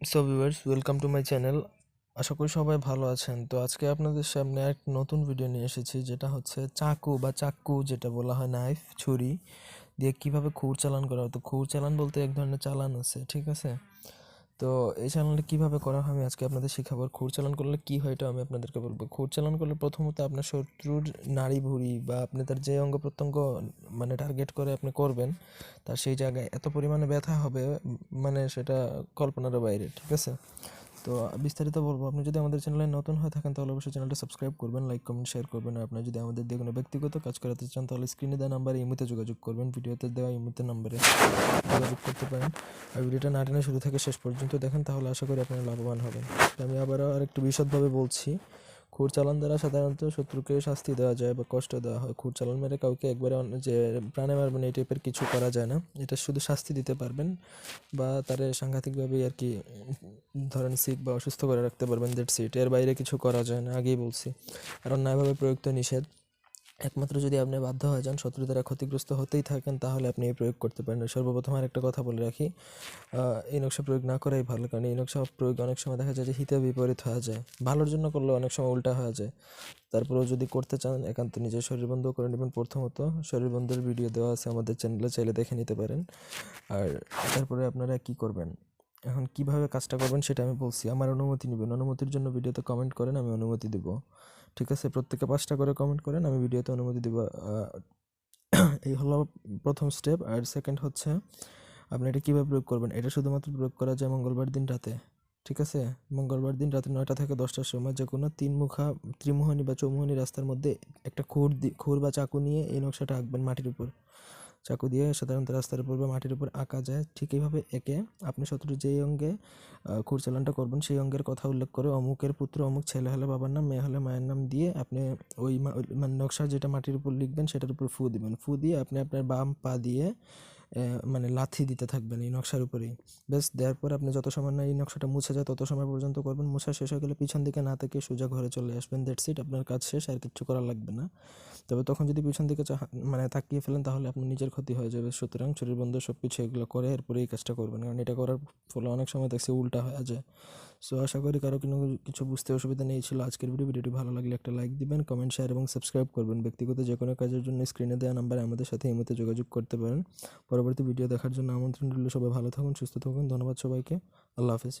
So viewers welcome to my channel আশা করি সবাই ভালো আছেন। তো আজকে আপনাদের সামনে এক নতুন ভিডিও নিয়ে এসেছি, যেটা হচ্ছে চাকু বা চাকু যেটা বলা হয় নাইফ ছুরি দিয়ে কীভাবে খুর চালান করা হতো খুর চালান বলতে এক ধরনের চালান আছে, ঠিক আছে? তো এই চালানটা কীভাবে করা হয় আমি আজকে আপনাদের শেখাবো। খুর চালান করলে কী হয় এটা আমি আপনাদেরকে বলব। খুর চালান করলে প্রথমত আপনার শত্রুর নাড়ি ভুঁড়ি বা আপনি তার যে অঙ্গ প্রত্যঙ্গ মানে টার্গেট করে আপনি করবেন, তার সেই জায়গায় এত পরিমাণে ব্যথা হবে মানে সেটা কল্পনার বাইরে, ঠিক আছে? তো বিস্তারিত বলব, আপনি যদি আমাদের চ্যানেলে নতুন হয়ে থাকেন, তাহলে অবশ্যই চ্যানেলটা সাবস্ক্রাইব করবেন লাইক কমেন্ট শেয়ার করবেন। আর আপনি যদি আমাদের দিয়ে কোনো ব্যক্তিগত কাজ করাতে চান, তাহলে স্ক্রিনে দেওয়া নাম্বারে ইমুতে যোগাযোগ করবেন, ভিডিওতে দেওয়া ইমুতে নাম্বারে যোগাযোগ করতে পারেন। আর ভিডিওটা না টেনে শুরু থেকে শেষ পর্যন্ত দেখেন, তাহলে আশা করি আপনারা লাভবান হবেন। আমি আবারও আরেকটু বিশদভাবে বলছি চালান দ্বারা সাধারণত শত্রুকে শাস্তি দেওয়া যায় বা কষ্ট দেওয়া হয়। খুর চালান মেরে কাউকে একবারে যে প্রাণে মারবেন এই টাইপের কিছু করা যায় না। এটা শুধু শাস্তি দিতে পারবেন বা তারে সাংঘাতিকভাবেই আর কি ধরেন সিক বা অসুস্থ করে রাখতে পারবেন দেড় সিট এর বাইরে কিছু করা যায় না, আগেই বলছি। আর অন্যায়ভাবে প্রয়োগ তো নিষেধ। একমাত্র যদি আপনি বাধ্য হয়ে যান, শত্রু দ্বারা ক্ষতিগ্রস্ত হতেই থাকেন, তাহলে আপনি এই প্রয়োগ করতে পারেন সর্বপ্রথম আর একটা কথা বলে রাখি এই নকশা প্রয়োগ না করাই ভালো, কারণ এই নকশা প্রয়োগ অনেক সময় দেখা যায় যে হিতে বিপরীত হয়ে যায়। ভালোর জন্য করলে অনেক সময় উল্টা হয়ে যায়। তারপরেও যদি করতে চান, একান্ত নিজের শরীর বন্ধ করে নেবেন প্রথমত। শরীর বন্ধের ভিডিও দেওয়া আছে আমাদের চ্যানেলে চাইলে দেখে নিতে পারেন। আর তারপরে আপনারা কি করবেন? এখন কীভাবে কাজটা করবেন সেটা আমি বলছি। আমার অনুমতি নেবেন। অনুমতির জন্য ভিডিওতে কমেন্ট করেন, আমি অনুমতি দেব। ঠিক আছে? প্রত্যেকে পাঁচটা করে কমেন্ট করেন, আমি ভিডিওতে অনুমতি দেব এই হলো প্রথম স্টেপ আর সেকেন্ড হচ্ছে আপনি এটা কীভাবে প্রয়োগ করবেন? এটা শুধুমাত্র প্রয়োগ করা যায় মঙ্গলবার দিন রাতে, ঠিক আছে? মঙ্গলবার দিন রাতে নয়টা থেকে দশটার সময় যে কোনো তিন মুখা ত্রিমোহনী বা চৌমোহনী রাস্তার মধ্যে একটা খুর দি, খুর বা চাকু নিয়ে এই নকশাটা আঁকবেন মাটির উপর। চাকু দিয়ে সাধারণত রাস্তার উপর বা মাটির উপর আঁকা যায়। ঠিক এইভাবে একে আপনি শত্রু যেই অঙ্গে আহ, খুর চালানটা করবেন সেই অঙ্গের কথা উল্লেখ করে অমুকের পুত্র অমুক ছেলে হলে বাবার নাম মেয়ে হলে মায়ের নাম দিয়ে আপনি ওই মানে নকশা যেটা মাটির উপর লিখবেন সেটার উপর ফু দিবেন। ফু দিয়ে আপনি আপনার বাম পা দিয়ে মানে লাথি দিতে থাকবেন এই নকশার উপরেই। বেশ দেওয়ার পর আপনি যত সময় না এই নকশাটা মুছে যায়, তত সময় পর্যন্ত করবেন। মুছা শেষ হয়ে গেলে পিছন দিকে না থেকে সোজা ঘরে চলে আসবেন। দ্যাটস ইট আপনার কাজ শেষ, আর কিচ্ছু করা লাগবে না। তবে তখন যদি পিছন দিকে মানে তাকিয়ে ফেলেন, তাহলে আপনার নিজের ক্ষতি হয়ে যাবে। সুতরাং শরীর বন্ধ সব কিছু এগুলো করে এরপরে এই কাজটা করবেন। কারণ এটা করার ফলে অনেক সময় দেখছি উল্টা হয়ে যায়। সো আশা করি কারও কোনো কিছু বুঝতে অসুবিধা নেই। ছিল আজকের ভিডিও ভিডিওটি ভালো লাগলে একটা লাইক দিবেন কমেন্ট শেয়ার এবং সাবস্ক্রাইব করবেন। ব্যক্তিগত যে কোনো কাজের জন্য স্ক্রিনে দেওয়া নাম্বারে আমাদের সাথে এই মতো যোগাযোগ করতে পারেন। পরবর্তী ভিডিও দেখার জন্য আমন্ত্রণ রইল। সবাই ভালো থাকুন, সুস্থ থাকুন। ধন্যবাদ সবাইকে। আল্লাহ হাফিজ।